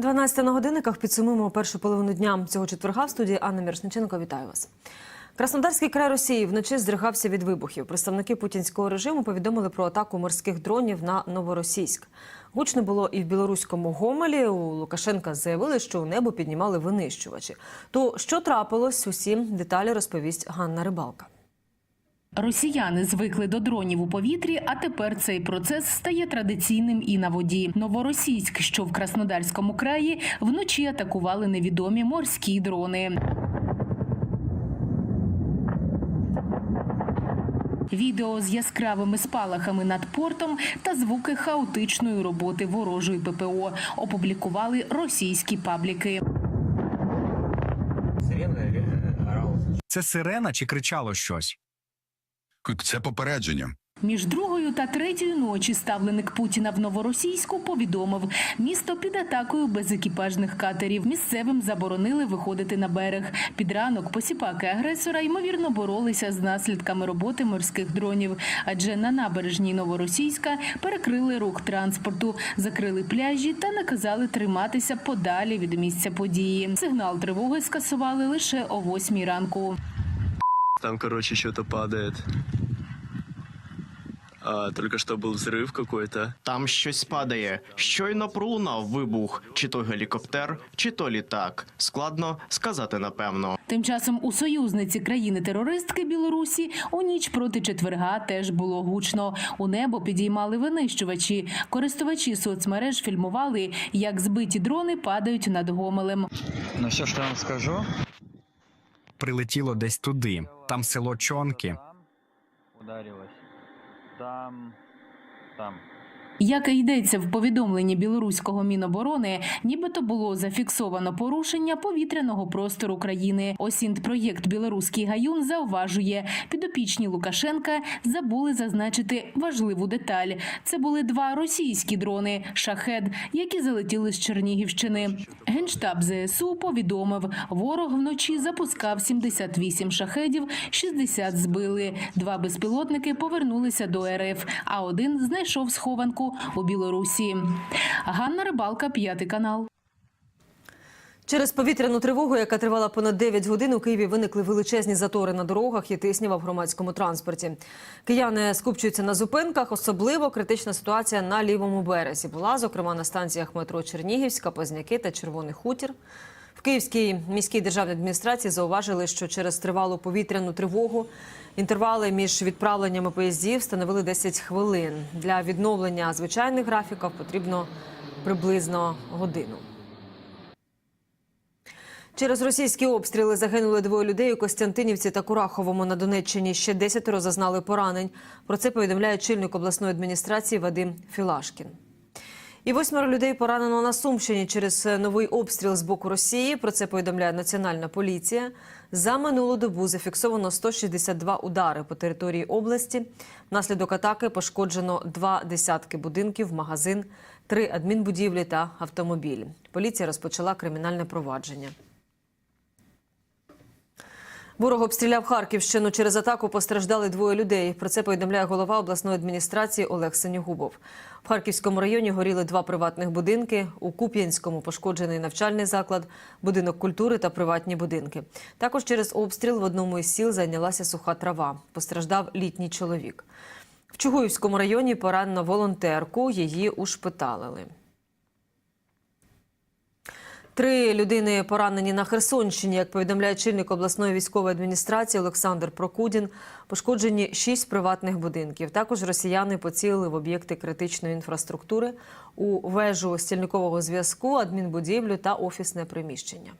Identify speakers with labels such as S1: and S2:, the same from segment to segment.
S1: 12 на годинниках підсумуємо першу половину дня цього четверга в студії Анна Мірошниченко. Вітаю вас. Краснодарський край Росії вночі здригався від вибухів. Представники путінського режиму повідомили про атаку морських дронів на Новоросійськ. Гучно було і в білоруському Гомелі. У Лукашенка заявили, що у небо піднімали винищувачі. То що трапилось, усі деталі розповість Ганна Рибалка.
S2: Росіяни звикли до дронів у повітрі, а тепер цей процес стає традиційним і на воді. Новоросійськ, що в Краснодарському краї, вночі атакували невідомі морські дрони. Відео з яскравими спалахами над портом та звуки хаотичної роботи ворожої ППО опублікували російські пабліки.
S3: Сирена.
S4: Це сирена чи кричало щось?
S5: Це попередження.
S2: Між другою та третьою ночі ставленик Путіна в Новоросійську повідомив, місто під атакою безекіпажних катерів. Місцевим заборонили виходити на берег. Під ранок посіпаки агресора ймовірно боролися з наслідками роботи морських дронів, адже на набережній Новоросійська перекрили рух транспорту, закрили пляжі та наказали триматися подалі від місця події. Сигнал тривоги скасували лише о восьмій ранку.
S6: Там, короче, что-то падает. А, только что был взрыв какой-то.
S7: Там щось падає. Щойно пролунав вибух, чи то гелікоптер, чи то літак. Складно сказати напевно.
S2: Тим часом у союзниці країни-терористки Білорусі у ніч проти четверга теж було гучно. У небо підіймали винищувачі. Користувачі соцмереж фільмували, як збиті дрони падають над Гомелем.
S8: Но все, что я вам скажу,
S4: Прилетіло десь туди. Там село Чонки.
S8: ударилось. Там, там.
S2: Як і йдеться в повідомленні білоруського міноборони, нібито було зафіксовано порушення повітряного простору країни. Осінт-проєкт Білоруський гаюн зауважує, підопічні Лукашенка забули зазначити важливу деталь. Це були два російські дрони шахед, які залетіли з Чернігівщини. Генштаб ЗСУ повідомив, ворог вночі запускав 78 шахедів, 60 збили. Два безпілотники повернулися до РФ, а один знайшов схованку у Білорусі. Ганна Рибалка, п'ятий канал.
S1: Через повітряну тривогу, яка тривала понад 9 годин, у Києві виникли величезні затори на дорогах і тиснява в громадському транспорті. Кияни скупчуються на зупинках. Особливо критична ситуація на лівому березі була, зокрема на станціях метро Чернігівська, Позняки та Червоний Хутір. В Київській міській державній адміністрації зауважили, що через тривалу повітряну тривогу інтервали між відправленнями поїздів становили 10 хвилин. Для відновлення звичайних графіків потрібно приблизно годину. Через російські обстріли загинули двоє людей у Костянтинівці та Кураховому на Донеччині. Ще десятеро зазнали поранень. Про це повідомляє чільник обласної адміністрації Вадим Філашкін. І восьмеро людей поранено на Сумщині через новий обстріл з боку Росії. Про це повідомляє Національна поліція. За минулу добу зафіксовано 162 удари по території області. Внаслідок атаки пошкоджено два десятки будинків, магазин, три адмінбудівлі та автомобілі. Поліція розпочала кримінальне провадження. Ворог обстріляв Харківщину. Через атаку постраждали двоє людей. Про це повідомляє голова обласної адміністрації Олег Синігубов. В Харківському районі горіли два приватних будинки. У Куп'янському пошкоджений навчальний заклад, будинок культури та приватні будинки. Також через обстріл в одному із сіл зайнялася суха трава. Постраждав літній чоловік. В Чугуївському районі поранено волонтерку. Її ушпиталили. Три людини поранені на Херсонщині, як повідомляє чільник обласної військової адміністрації Олександр Прокудін. Пошкоджені шість приватних будинків. Також росіяни поцілили в об'єкти критичної інфраструктури у вежу стільникового зв'язку, адмінбудівлю та офісне приміщення.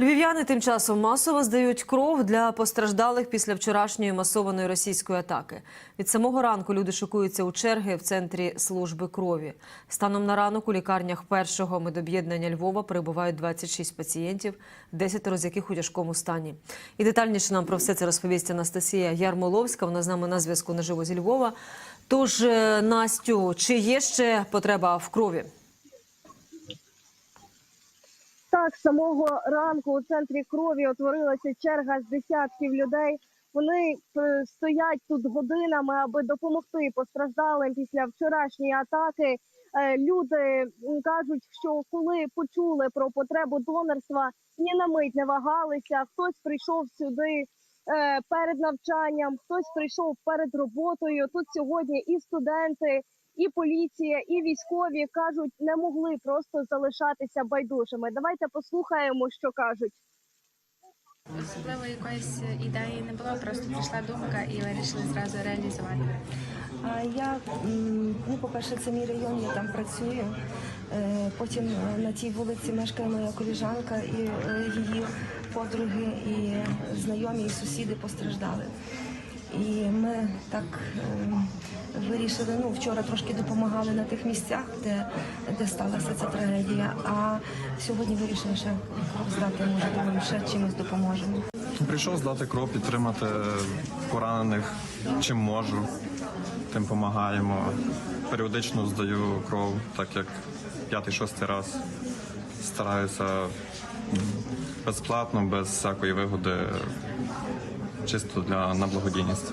S1: Львів'яни тим часом масово здають кров для постраждалих після вчорашньої масованої російської атаки. Від самого ранку люди шокуються у черги в центрі служби крові. Станом на ранок у лікарнях першого медоб'єднання Львова перебувають 26 пацієнтів, 10 з яких у тяжкому стані. І детальніше нам про все це розповість Анастасія Ярмоловська. Вона з нами на зв'язку наживо зі Львова. Тож, е, Настю, чи є ще потреба в крові?
S9: Так, самого ранку у центрі крові утворилася черга з десятків людей. Вони е, стоять тут годинами, аби допомогти постраждалим після вчорашньої атаки. Е, Люди кажуть, що коли почули про потребу донорства, ні на мить не вагалися. Хтось прийшов сюди е, перед навчанням, хтось прийшов перед роботою. Тут сьогодні і студенти, і поліція, і військові кажуть, не могли просто залишатися байдужими. Давайте послухаємо, що кажуть.
S3: Особливо якоїсь ідеї не було, просто прийшла думка і вирішили зразу реалізувати.
S10: А Я, ну, по-перше, це мій район, я там працюю. Е, Потім е, на тій вулиці мешкає моя коліжанка і е, її подруги, і знайомі, і сусіди постраждали. І ми так е, вирішили, ну, вчора трошки допомагали на тих місцях, де, де сталася ця трагедія, а сьогодні вирішили ще кров здати, може, думаю, ще чимось допоможемо.
S11: Прийшов здати кров, підтримати поранених, чим можу, тим допомагаємо. Періодично здаю кров, так як п'ятий-шостий раз стараюся безплатно, без всякої вигоди, чисто для на благодійність.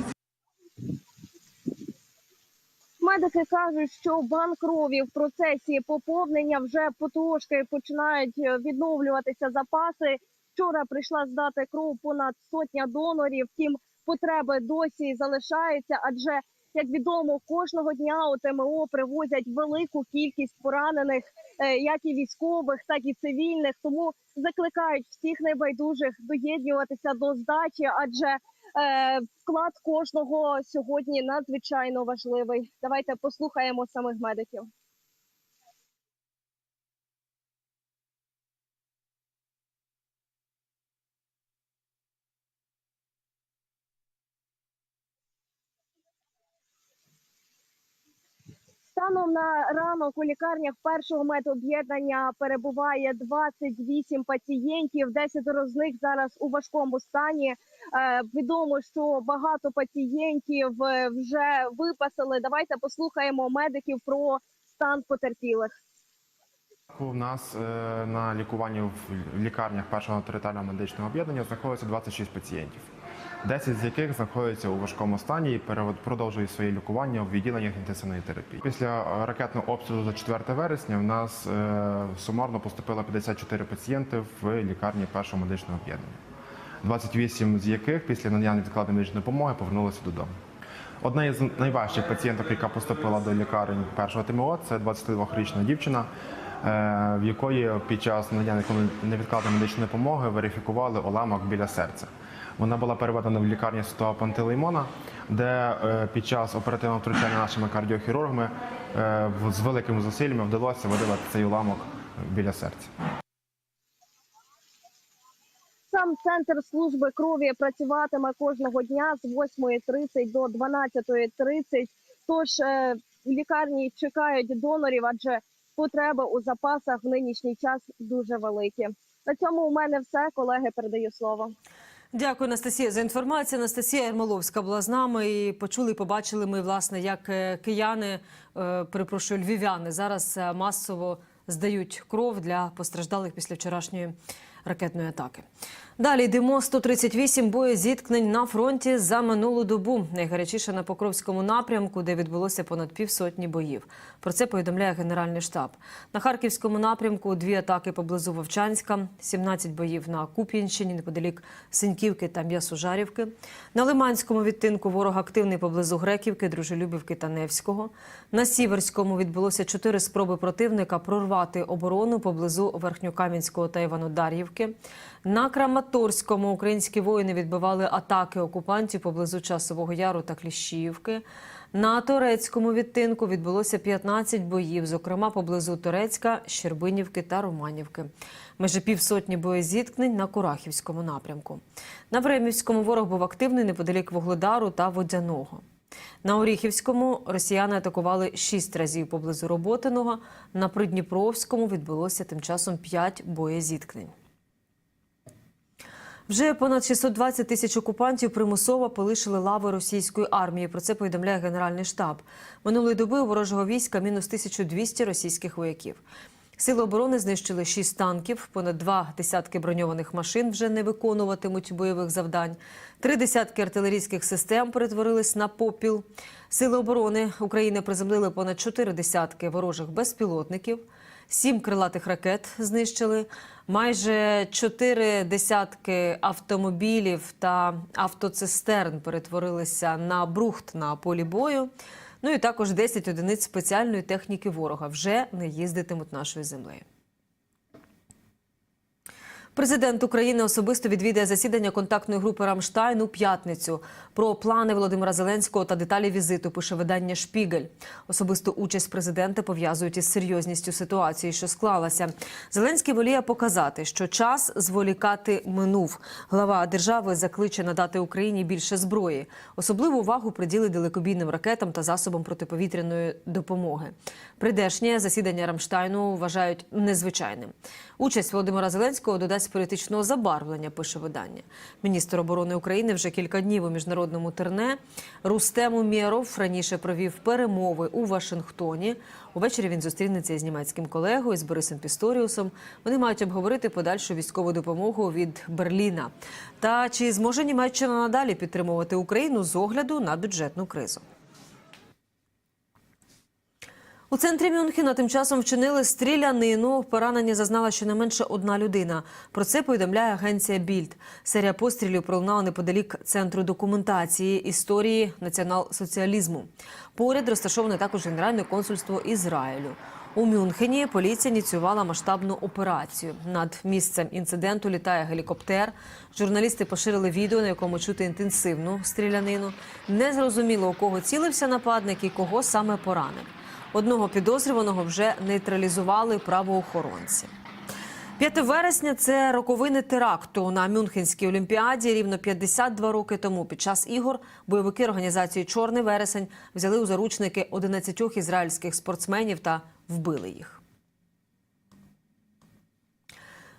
S9: Медики кажуть, що банк крові в процесі поповнення вже потрошки починають е, відновлюватися запаси. Вчора прийшла здати кров понад сотня донорів. Втім, потреби досі залишаються, адже як відомо, кожного дня у ТМО привозять велику кількість поранених, е, як і військових, так і цивільних. Тому закликають всіх небайдужих доєднуватися до здачі, адже вклад кожного сьогодні надзвичайно важливий. Давайте послухаємо самих медиків. Станом на ранок у лікарнях першого медоб'єднання перебуває 28 пацієнтів. 10 з них зараз у важкому стані. Е, відомо, що багато пацієнтів е, вже випасили. Давайте послухаємо медиків про стан потерпілих.
S12: У нас е, на лікуванні в лікарнях першого територіального медичного об'єднання знаходиться 26 пацієнтів, 10 з яких знаходяться у важкому стані і продовжують своє лікування в відділеннях інтенсивної терапії. Після е, ракетного обстрілу за 4 вересня в нас е, сумарно поступило 54 пацієнти в лікарні першого медичного об'єднання, 28 з яких після надання невідкладної медичної допомоги повернулися додому. Одна із найважчих пацієнток, яка поступила до лікарень першого ТМО, це 22-річна дівчина, е, в якої під час надання невідкладної медичної допомоги верифікували уламок біля серця. Вона була переведена в лікарню Святого Пантелеймона, де е, під час оперативного втручання нашими кардіохірургами е, з великими зусиллями вдалося видалити цей уламок біля серця.
S9: Сам центр служби крові працюватиме кожного дня з 8.30 до 12.30. Тож е, в лікарні чекають донорів, адже потреби у запасах в нинішній час дуже великі. На цьому у мене все. Колеги, передаю слово.
S1: Дякую, Анастасія, за інформацію. Анастасія Ермоловська була з нами і почули, побачили ми, власне, як е, кияни, е, перепрошую, львів'яни зараз е, масово здають кров для постраждалих після вчорашньої ракетної атаки. Далі йдемо 138 боєзіткнень на фронті за минулу добу. Найгарячіше на Покровському напрямку, де відбулося понад півсотні боїв. Про це повідомляє Генеральний штаб. На Харківському напрямку дві атаки поблизу Вовчанська, 17 боїв на Куп'янщині, неподалік Синьківки та М'ясожарівки. На Лиманському відтинку ворог активний поблизу Греківки, Дружелюбівки та Невського. На Сіверському відбулося чотири спроби противника прорвати оборону поблизу Верхньокам'янського та Іванодар'ївки. На Краматорському українські воїни відбивали атаки окупантів поблизу Часового Яру та Кліщіївки. На турецькому відтинку відбулося 15 боїв, зокрема поблизу Турецька, Щербинівки та Романівки. Майже півсотні боєзіткнень на Курахівському напрямку. На Времівському ворог був активний неподалік Вугледару та Водяного. На Оріхівському росіяни атакували шість разів поблизу Роботиного. На Придніпровському відбулося тим часом п'ять боєзіткнень. Вже понад 620 тисяч окупантів примусово полишили лави російської армії. Про це повідомляє Генеральний штаб. Минулої доби у ворожого війська мінус 1200 російських вояків. Сили оборони знищили шість танків, понад два десятки броньованих машин вже не виконуватимуть бойових завдань. Три десятки артилерійських систем перетворились на попіл. Сили оборони України приземлили понад чотири десятки ворожих безпілотників. Сім крилатих ракет знищили, майже чотири десятки автомобілів та автоцистерн перетворилися на брухт на полі бою. Ну і також 10 одиниць спеціальної техніки ворога вже не їздитимуть нашою землею. Президент України особисто відвідає засідання контактної групи Рамштайн у п'ятницю. Про плани Володимира Зеленського та деталі візиту пише видання Шпігель. Особисту участь президента пов'язують із серйозністю ситуації, що склалася. Зеленський воліє показати, що час зволікати минув. Глава держави закличе надати Україні більше зброї. Особливу увагу приділить далекобійним ракетам та засобам протиповітряної допомоги. Прийдешнє засідання Рамштайну вважають незвичайним. Участь Володимира Зеленського додасть політичного забарвлення, пише видання. Міністр оборони України вже кілька днів у міжнародному терне. Рустем Умєров раніше провів перемови у Вашингтоні. Увечері він зустрінеться із німецьким колегою з Борисом Пісторіусом. Вони мають обговорити подальшу військову допомогу від Берліна. Та чи зможе Німеччина надалі підтримувати Україну з огляду на бюджетну кризу? У центрі Мюнхена тим часом вчинили стрілянину. Поранення зазнала щонайменше одна людина. Про це повідомляє агенція Більд. Серія пострілів пролунала неподалік центру документації історії націонал-соціалізму. Поряд розташоване також Генеральне консульство Ізраїлю. У Мюнхені поліція ініціювала масштабну операцію. Над місцем інциденту літає гелікоптер. Журналісти поширили відео, на якому чути інтенсивну стрілянину. Не зрозуміло, у кого цілився нападник і кого саме поранив. Одного підозрюваного вже нейтралізували правоохоронці. 5 вересня це роковини теракту на Мюнхенській олімпіаді. Рівно 52 роки тому під час ігор бойовики організації Чорний вересень взяли у заручники 11 ізраїльських спортсменів та вбили їх.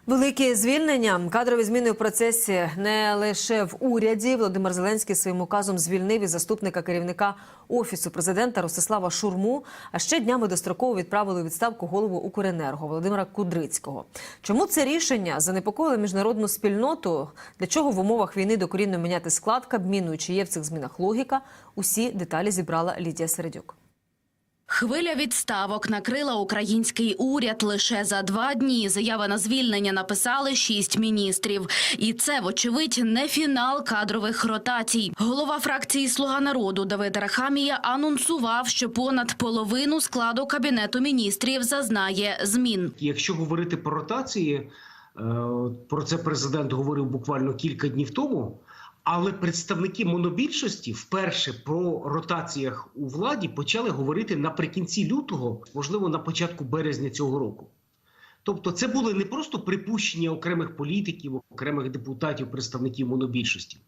S1: Великі звільнення, кадрові зміни в процесі не лише в уряді. Володимир Зеленський своїм указом звільнив і заступника керівника офісу президента Ростислава Шурму. А ще днями достроково відправили у відставку голову Укренерго Володимира Кудрицького. Чому це рішення занепокоїло міжнародну спільноту? Для чого в умовах війни докорінно міняти склад Кабміну чи є в цих змінах логіка? Усі деталі зібрала Лідія Середюк.
S13: Хвиля відставок накрила український уряд лише за два дні. Заяви на звільнення написали шість міністрів, і це, вочевидь, не фінал кадрових ротацій. Голова фракції Слуга народу Давид Рахамія анонсував, що понад половину складу кабінету міністрів зазнає змін.
S14: Якщо говорити про ротації, е, про це президент говорив буквально кілька днів тому. Але представники монобільшості вперше про ротаціях у владі почали говорити наприкінці лютого, можливо, на початку березня цього року. Тобто, це були не просто припущення окремих політиків, окремих депутатів, представників монобільшості.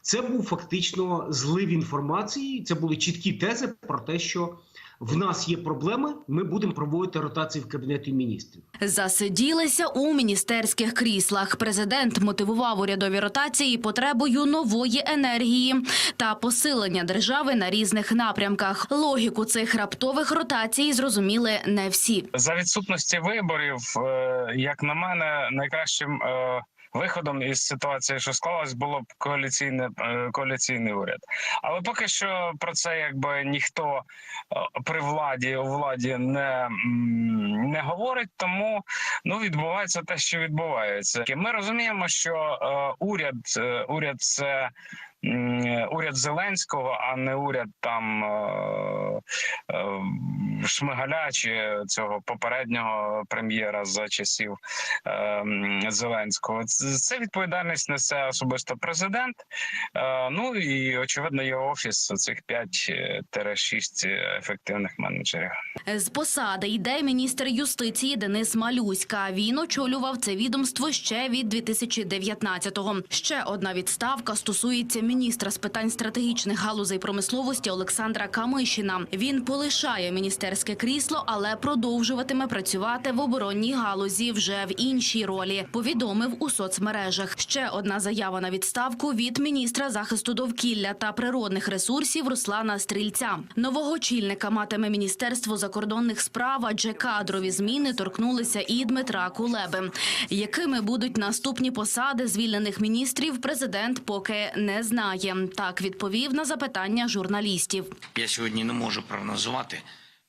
S14: Це був фактично злив інформації. Це були чіткі тези про те, що в нас є проблеми. Ми будемо проводити ротації в кабінеті міністрів.
S13: Засиділися у міністерських кріслах. Президент мотивував урядові ротації потребою нової енергії та посилення держави на різних напрямках. Логіку цих раптових ротацій зрозуміли не всі.
S15: За відсутності виборів, е, як на мене, найкращим е, виходом із ситуації, що склалась, було б коаліційне е, коаліційний уряд. Але поки що про це якби ніхто е, при владі у владі не, не говорить, тому ну відбувається те, що відбувається. Ми розуміємо, що е, уряд, уряд це. Уряд Зеленського, а не уряд там е, е, Шмигаля чи цього попереднього прем'єра за часів е, Зеленського. Це відповідальність несе особисто президент. Ну і очевидно його офіс цих 5-6 ефективних менеджерів.
S13: З посади йде міністр юстиції Денис Малюська. Він очолював це відомство ще від 2019-го. Ще одна відставка стосується міністра з питань стратегічних галузей промисловості Олександра Камишина. Він полишає міністерське крісло, але продовжуватиме працювати в оборонній галузі вже в іншій ролі. Повідомив у соцмережах. Ще одна заява на відставку від міністра захисту довкілля та природних ресурсів Руслана Стрільця. Нового очільника матиме міністерство закордонних справ, адже кадрові зміни торкнулися і Дмитра Кулеби. Якими будуть наступні посади звільнених міністрів, президент поки не знає. Так відповів на запитання журналістів.
S16: Я сьогодні не можу прогнозувати,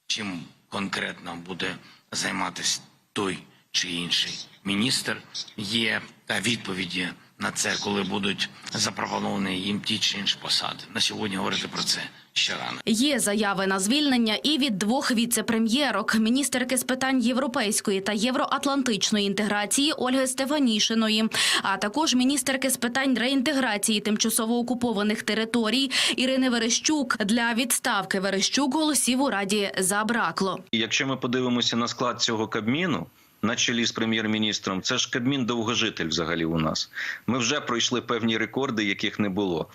S16: чим конкретно буде займатися той чи інший міністр. Є відповіді на це, коли будуть запропоновані їм ті чи інші посади. На сьогодні говорити про це ще рано.
S13: Є заяви на звільнення і від двох віце-прем'єрок – міністерки з питань європейської та євроатлантичної інтеграції Ольги Стефанішиної, а також міністерки з питань реінтеграції тимчасово окупованих територій Ірини Верещук. Для відставки Верещук голосів у раді забракло.
S17: Якщо ми подивимося на склад цього кабміну. На чолі з прем'єр-міністром, це ж Кабмін довгожитель взагалі у нас. Ми вже пройшли певні рекорди, яких не було.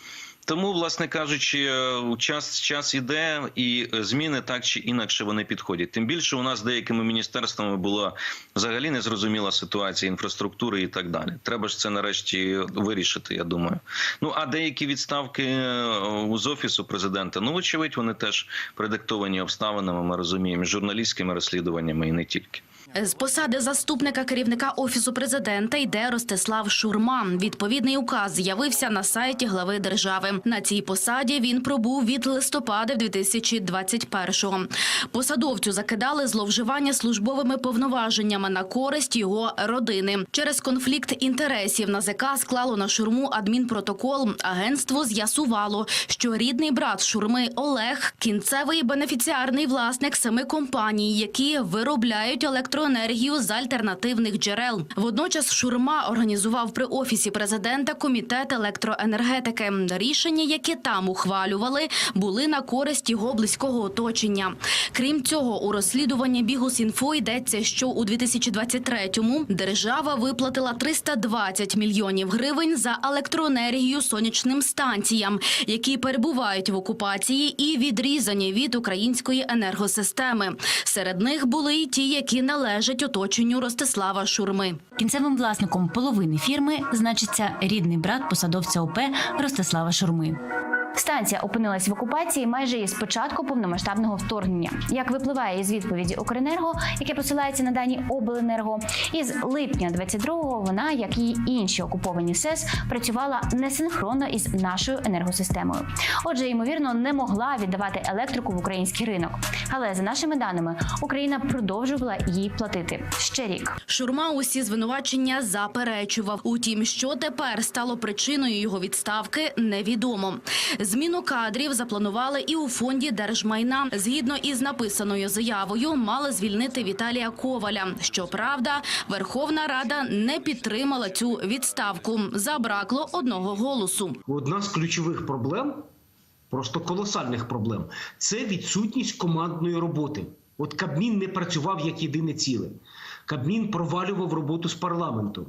S17: Тому, власне кажучи, е, час час іде, і зміни так чи інакше вони підходять. Тим більше у нас деякими міністерствами була взагалі незрозуміла ситуація інфраструктури і так далі. Треба ж це нарешті вирішити. Я думаю. Ну а деякі відставки е, з офісу президента, ну вочевидь, вони теж продиктовані обставинами. Ми розуміємо, журналістськими розслідуваннями і не тільки.
S13: З посади заступника керівника офісу президента йде Ростислав Шурма. Відповідний указ з'явився на сайті глави держави. На цій посаді він пробув від листопада 2021-го. Посадовцю закидали зловживання службовими повноваженнями на користь його родини. Через конфлікт інтересів НАЗК склало на шурму адмінпротокол. Агентство з'ясувало, що рідний брат шурми Олег кінцевий бенефіціарний власник семи компаній, які виробляють електроенергію з альтернативних джерел. Водночас Шурма організував при офісі президента комітет електроенергетики. Рішення, які там ухвалювали, були на користь його близького оточення. Крім цього, у розслідуванні Бігус.Інфо йдеться, що у 2023-му держава виплатила 320 мільйонів гривень за електроенергію сонячним станціям, які перебувають в окупації і відрізані від української енергосистеми. Серед них були й ті, які належать оточенню Ростислава Шурми.
S18: Кінцевим власником половини фірми значиться рідний брат посадовця ОП Ростислава Шурми.
S19: Станція опинилась в окупації майже із початку повномасштабного вторгнення. Як випливає із відповіді Укренерго, яке посилається на дані обленерго, із липня 22-го вона, як і інші окуповані СЕС, працювала несинхронно із нашою енергосистемою. Отже, ймовірно, не могла віддавати електрику в український ринок. Але за нашими даними, Україна продовжувала їй платити ще рік.
S13: Шурма усі звинувачення заперечував. Утім, що тепер стало причиною його відставки, невідомо. Зміну кадрів запланували і у фонді держмайна. Згідно із написаною заявою, мали звільнити Віталія Коваля. Щоправда, Верховна Рада не підтримала цю відставку. Забракло одного голосу.
S14: Одна з ключових проблем, просто колосальних проблем, це відсутність командної роботи. От Кабмін не працював як єдине ціле. Кабмін провалював роботу з парламентом.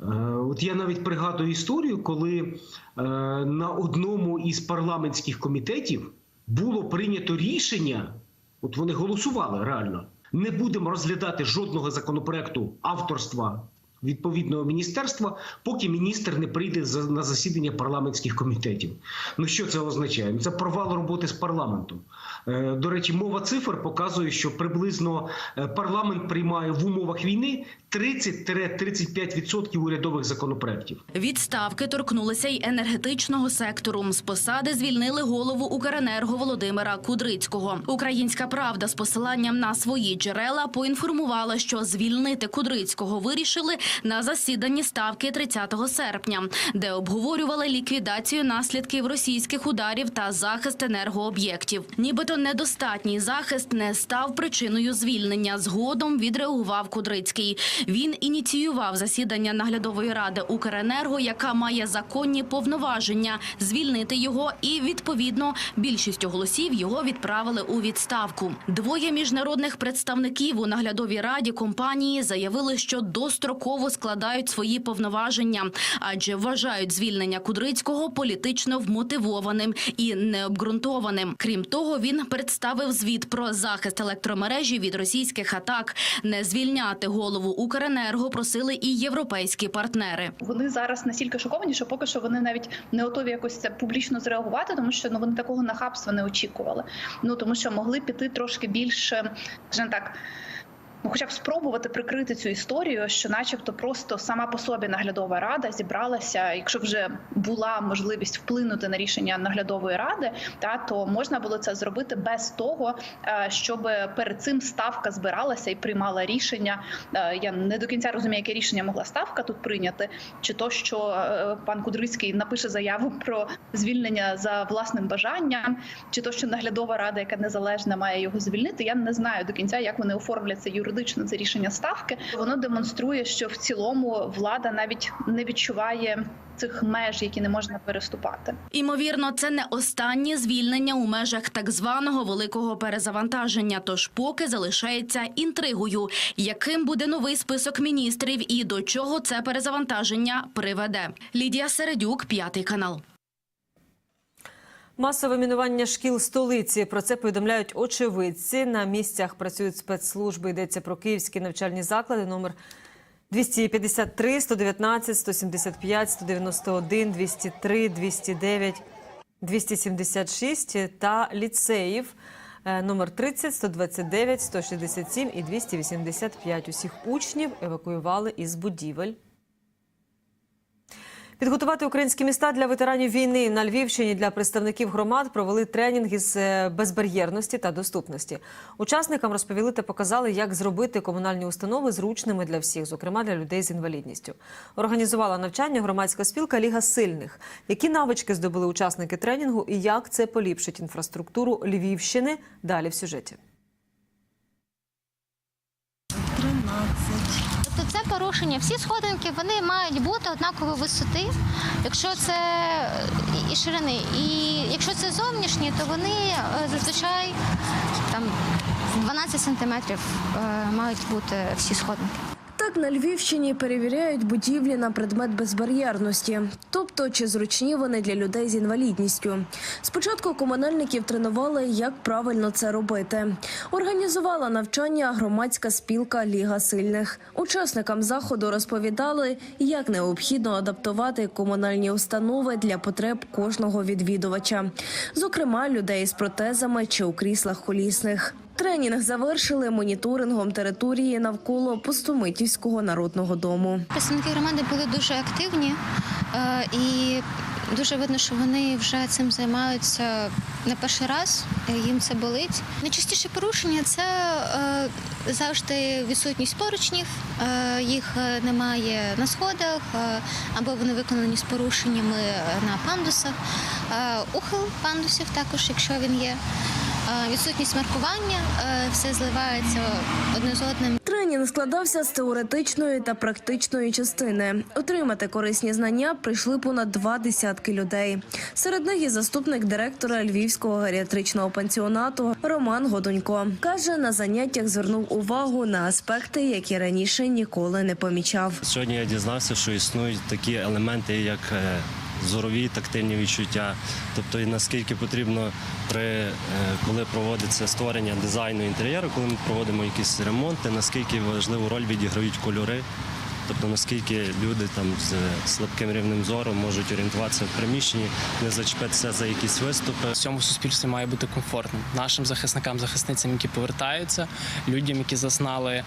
S14: Е, От я навіть пригадую історію, коли е, на одному із парламентських комітетів було прийнято рішення, от вони голосували реально. Не будемо розглядати жодного законопроекту авторства відповідного міністерства, поки міністр не прийде на засідання парламентських комітетів. Ну що це означає? Ну, Це провал роботи з парламентом. Е, До речі, мова цифр показує, що приблизно е, парламент приймає в умовах війни 30-35% урядових законопроектів.
S13: Відставки торкнулися й енергетичного сектору. З посади звільнили голову Укренерго Володимира Кудрицького. Українська правда з посиланням на свої джерела поінформувала, що звільнити Кудрицького вирішили на засіданні ставки 30 серпня, де обговорювали ліквідацію наслідків російських ударів та захист енергооб'єктів. Нібито недостатній захист не став причиною звільнення. Згодом відреагував Кудрицький. Він ініціював засідання наглядової ради Укренерго, яка має законні повноваження звільнити його, і відповідно більшістю голосів його відправили у відставку. Двоє міжнародних представників у наглядовій раді компанії заявили, що достроково знову складають свої повноваження, адже вважають звільнення Кудрицького політично вмотивованим і необґрунтованим. Крім того, він представив звіт про захист електромережі від російських атак. Не звільняти голову Укренерго просили і європейські партнери.
S20: Вони зараз настільки шоковані, що поки що вони навіть не готові якось це публічно зреагувати, тому що ну вони такого нахабства не очікували. Ну тому що могли піти трошки більше, скажімо так. Ну, хоча б спробувати прикрити цю історію, що, начебто, просто сама по собі наглядова рада зібралася. Якщо вже була можливість вплинути на рішення наглядової ради, та то можна було це зробити без того, е, щоб перед цим ставка збиралася і приймала рішення. Е, Я не до кінця розумію, яке рішення могла ставка тут прийняти, чи то, що е, пан Кудрицький напише заяву про звільнення за власним бажанням, чи то, що наглядова рада, яка незалежна, має його звільнити. Я не знаю до кінця, як вони оформлять це юридично. Це рішення ставки. Воно демонструє, що в цілому влада навіть не відчуває цих меж, які не можна переступати.
S13: Імовірно, це не останнє звільнення у межах так званого великого перезавантаження. Тож поки залишається інтригою, яким буде новий список міністрів і до чого це перезавантаження приведе. Лідія Середюк, п'ятий канал.
S1: Масове мінування шкіл столиці. Про це повідомляють очевидці. На місцях працюють спецслужби. Йдеться про київські навчальні заклади номер 253, 119, 175, 191, 203, 209, 276 та ліцеїв е, номер 30, 129, 167 і 285. Усіх учнів евакуювали із будівель. Підготувати українські міста для ветеранів війни на Львівщині для представників громад провели тренінг із е, безбар'єрності та доступності. Учасникам розповіли та показали, як зробити комунальні установи зручними для всіх, зокрема для людей з інвалідністю. Організувала навчання громадська спілка Ліга сильних. Які навички здобули учасники тренінгу і як це поліпшить інфраструктуру Львівщини? Далі в сюжеті.
S21: Тобто це порушення. Всі сходинки вони мають бути однакової висоти, якщо це і ширини. І якщо це зовнішні, то вони е, зазвичай там 12 сантиметрів е, мають бути всі сходинки.
S22: Так на Львівщині перевіряють будівлі на предмет безбар'єрності, тобто чи зручні вони для людей з інвалідністю. Спочатку комунальників тренували, як правильно це робити. Організувала навчання громадська спілка Ліга сильних. Учасникам заходу розповідали, як необхідно адаптувати комунальні установи для потреб кожного відвідувача, зокрема людей з протезами чи у кріслах колісних. Тренінг завершили моніторингом території навколо Пустомитівського народного дому.
S21: Представники громади були дуже активні е, і дуже видно, що вони вже цим займаються не перший раз. Їм це болить. Найчастіше порушення це е, завжди відсутність поручнів, е, їх немає на сходах, або вони виконані з порушеннями на пандусах. Ухил пандусів також, якщо він є. Е, Відсутність маркування, е, все зливається одне з одним.
S22: Тренінг складався з теоретичної та практичної частини. Отримати корисні знання прийшли понад два десятки людей. Серед них і заступник директора Львівського геріатричного пансіонату Роман Годунько каже, на заняттях звернув увагу на аспекти, які раніше ніколи не помічав.
S23: Сьогодні я дізнався, що існують такі елементи, як е, зорові тактильні відчуття, тобто і наскільки потрібно при е, коли проводиться створення дизайну інтер'єру, коли ми проводимо якісь ремонти, наскільки важливу роль відіграють кольори. Тобто наскільки люди там з слабким рівнем зору можуть орієнтуватися в приміщенні, не зачепитися за якісь виступи.
S24: В цьому суспільстві має бути комфортно нашим захисникам, захисницям, які повертаються, людям, які зазнали е,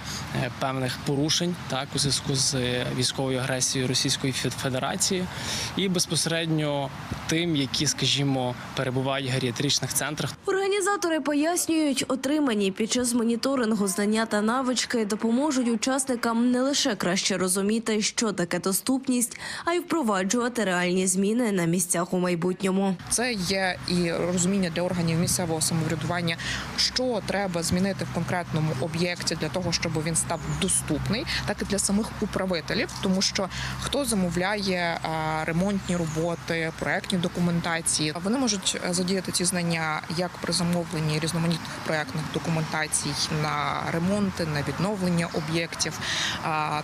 S24: певних порушень так у зв'язку з е, військовою агресією Російської Федерації, і безпосередньо тим, які, скажімо, перебувають в геріатричних центрах.
S22: Організатори пояснюють, отримані під час моніторингу знання та навички допоможуть учасникам не лише краще розуміти, що таке доступність, а й впроваджувати реальні зміни на місцях у майбутньому.
S25: Це є і розуміння для органів місцевого самоврядування, що треба змінити в конкретному об'єкті для того, щоб він став доступний, так і для самих управителів, тому що хто замовляє ремонтні роботи, проектні документації, вони можуть е, задіяти ці знання як при замовленні різноманітних проектних документацій на ремонти, на відновлення об'єктів.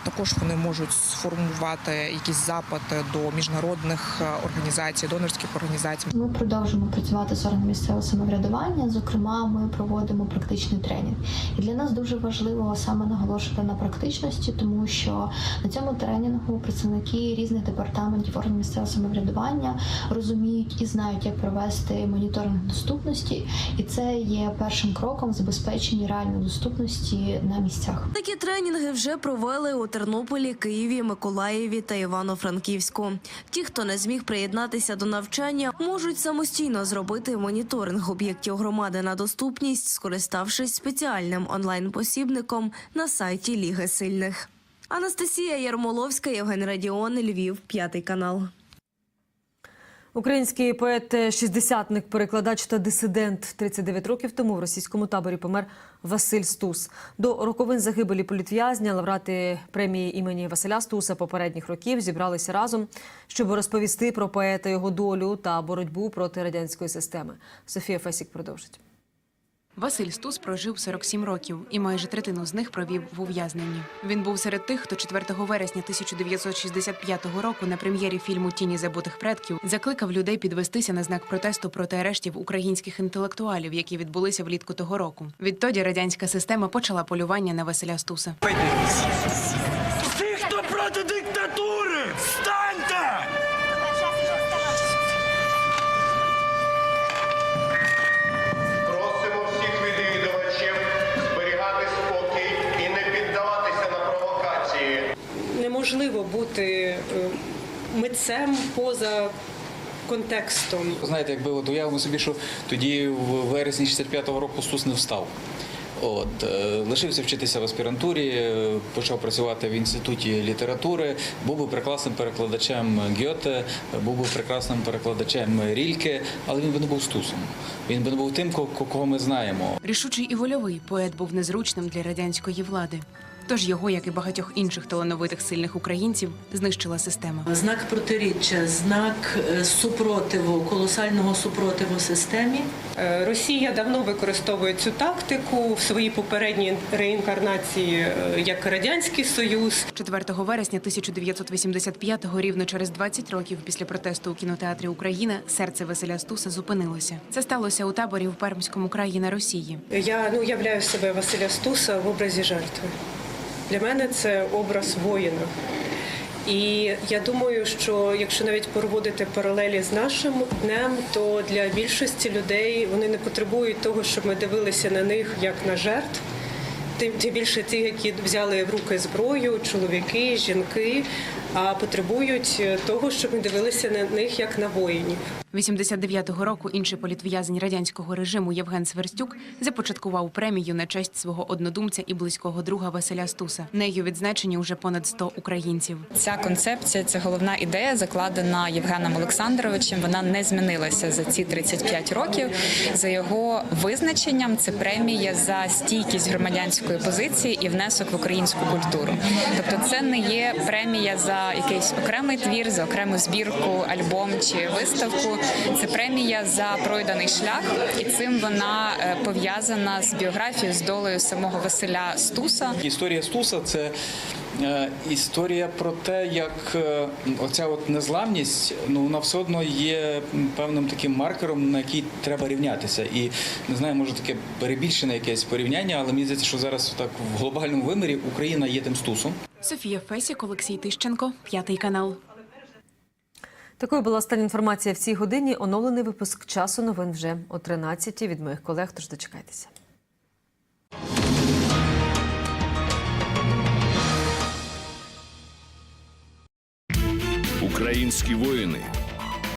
S25: Також вони можуть сформувати якісь запити до міжнародних е, організацій, донорських організацій.
S26: Ми продовжуємо працювати з органами місцевого самоврядування. Зокрема, ми проводимо практичний тренінг. І для нас дуже важливо саме наголошувати на практичності, тому що на цьому тренінгу представники різних департаментів органів місцевого самоврядування розуміють і знають, як провести моніторинг доступності, і це є першим кроком в забезпеченні реальної доступності на місцях.
S22: Такі тренінги вже провели у Тернополі, Києві, Миколаєві та Івано-Франківську. Ті, хто не зміг приєднатися до навчання, можуть самостійно зробити моніторинг об'єктів громади на доступність, скориставшись спеціальним онлайн-посібником на сайті Ліги Сильних. Анастасія Ярмоловська, Євген Радіон, Львів, п'ятий канал.
S1: Український поет, шістдесятник, перекладач та дисидент 39 років тому в російському таборі помер Василь Стус. До роковин загибелі політв'язня лаврати премії імені Василя Стуса попередніх років зібралися разом, щоб розповісти про поета, його долю та боротьбу проти радянської системи. Софія Фесік продовжить.
S27: Василь Стус прожив 47 років і майже третину з них провів в ув'язненні. Він був серед тих, хто 4 вересня 1965 року на прем'єрі фільму Тіні забутих предків закликав людей підвестися на знак протесту проти арештів українських інтелектуалів, які відбулися влітку того року. Відтоді радянська система почала полювання на Василя Стуса.
S28: Всі, хто проти диктатури,
S29: митцем поза контекстом.
S30: Знаєте, якби от уявимо собі, що тоді в вересні 65-го року Стус не встав. От е, лишився вчитися в аспірантурі, е, почав працювати в інституті літератури. Був би прекрасним перекладачем Гьоте, був би прекрасним перекладачем Рільке, але він би не був стусом. Він би не був тим, кого ми знаємо.
S27: Рішучий і вольовий поет був незручним для радянської влади. Тож його, як і багатьох інших талановитих сильних українців, знищила система.
S31: Знак протиріччя, знак е, супротиву, колосального супротиву системі.
S29: Е, Росія давно використовує цю тактику в своїй попередній реінкарнації е, як Радянський Союз.
S27: 4 вересня 1985-го, рівно через 20 років після протесту у кінотеатрі Україна, серце Василя Стуса зупинилося. Це сталося у таборі в Пермському краї на Росії.
S29: Я ну, уявляю себе Василя Стуса в образі жертви. Для мене це образ воїна. І я думаю, що якщо навіть проводити паралелі з нашим днем, то для більшості людей вони не потребують того, щоб ми дивилися на них як на жертв. Тим тим більше ті, які взяли в руки зброю, чоловіки, жінки, а потребують того, щоб ми дивилися на них як на воїнів.
S27: 89-го року інший політв'язень радянського режиму Євген Сверстюк започаткував премію на честь свого однодумця і близького друга Василя Стуса. Нею відзначені уже понад 100 українців.
S32: Ця концепція, це головна ідея, закладена Євгеном Олександровичем. Вона не змінилася за ці 35 років. За його визначенням, це премія за стійкість громадянської позиції і внесок в українську культуру. Тобто, це не є премія за якийсь окремий твір, за окрему збірку, альбом чи виставку. Це премія за пройдений шлях, і цим вона е, пов'язана з біографією, з долею самого Василя Стуса.
S30: Історія Стуса це е, історія про те, як е, оця от незламність, ну вона все одно є певним таким маркером, на який треба рівнятися. І не знаю, може таке перебільшене якесь порівняння, але мені здається, що зараз так в глобальному вимірі Україна є тим стусом.
S27: Софія Фесік, Олексій Тищенко, п'ятий канал.
S1: Такою була остання інформація в цій годині. Оновлений випуск часу новин вже о 13 від моїх колег. Тож дочекайтеся.
S33: Українські воїни,